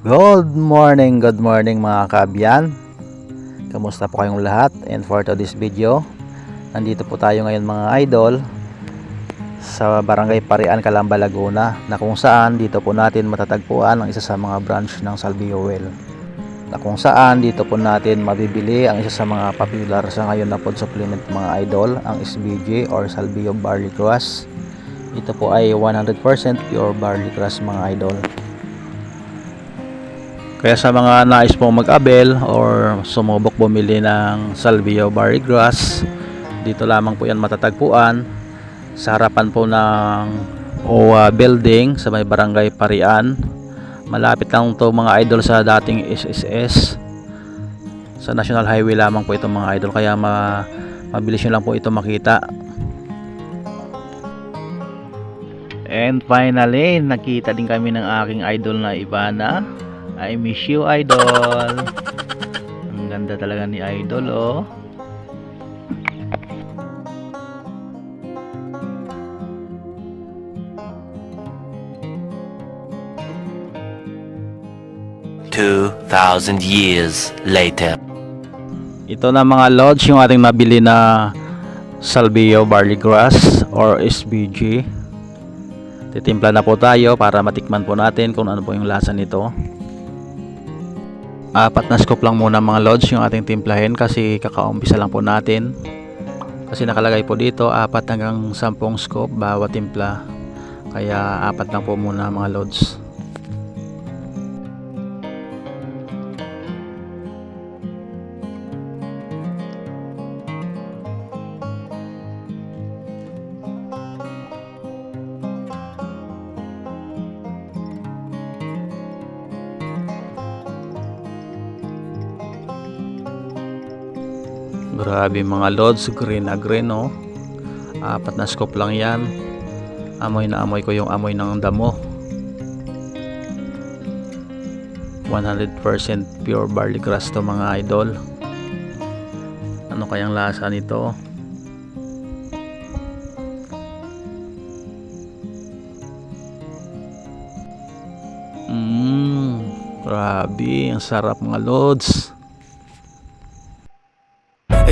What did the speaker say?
Good morning, good morning mga kaabyan Kamusta po kayong lahat? And for today's video Nandito po tayo ngayon mga idol Sa Barangay Parian, Calamba, Laguna Na kung saan dito po natin matatagpuan ang isa sa mga branch ng Salvio Well. Na kung saan dito po natin mabibili ang isa sa mga popular sa ngayon na food supplement mga idol Ang SBG or Salvio Barley Grass Ito po ay 100% pure barley grass mga idol kaya sa mga nais pong mag-abel or sumubok bumili ng Salvio Barley Grass, dito lamang po yan matatagpuan sa harapan po ng OWA building sa may barangay Parian. Malapit lang to mga idol sa dating SSS. Sa National Highway lamang po ito mga idol kaya ma mabilis nyo lang po ito makita. And finally, nakita din kami ng aking idol na Ivana. I miss you, idol. Ang ganda talaga ni idol, oh. Two thousand years later. Ito na mga lodge yung ating nabili na Salvio Barley Grass or SBG. Titimpla na po tayo para matikman po natin kung ano po yung lasa nito. Apat na scoop lang muna mga lodge yung ating timplahin kasi kakaumpisa lang po natin. Kasi nakalagay po dito apat hanggang 10 scoop bawat timpla. Kaya apat lang po muna mga lods. Grabe mga lods, green na green oh. Apat na scoop lang yan. Amoy na amoy ko yung amoy ng damo. 100% pure barley grass to mga idol. Ano kayang lasa nito? Mmm, grabe, ang sarap mga lods.